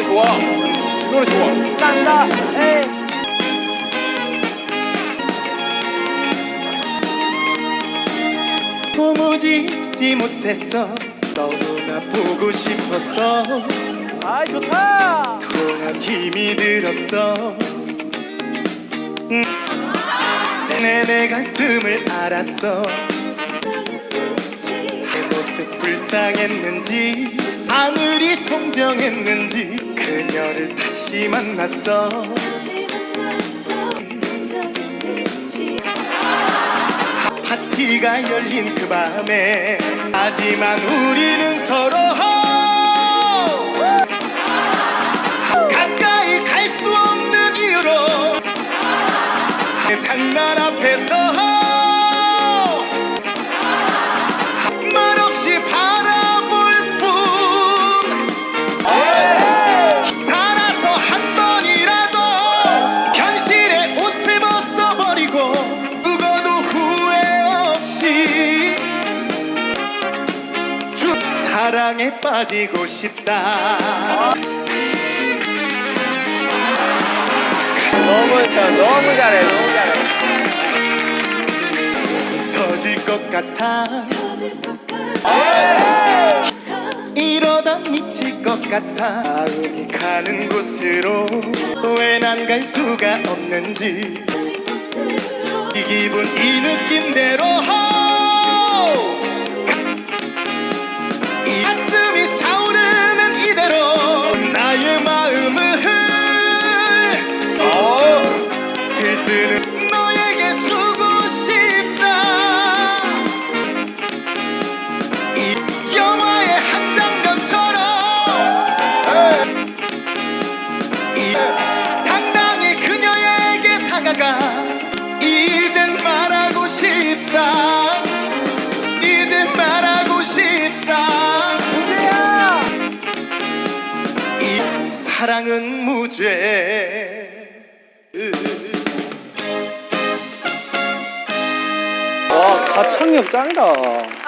노래 좋아. 이 노래 좋아. 난다. 에이. 도무지지 못했어. 너무나 보고 싶었어. 아이 좋다. 그동안 힘이 들었어. 음, 내, 내 가슴을 알았어. 내 모습 불쌍했는지 아무리 동정했는지 그녀를 다시 만났어. 파티가 열린 그 밤에 하지만 우리는 서로 가까이 갈 수 없는 이유로 장난 앞에서 사랑에 빠지고 싶다. 너무 했다. 너무 잘해 너무 잘해. 터질 것 같아. 이러다 미칠 것 같아. 마음이 가는 곳으로 왜 난 갈 수가 없는지. 이 기분 이 느낌대로 사랑은 무죄. 와 가창력 짱이다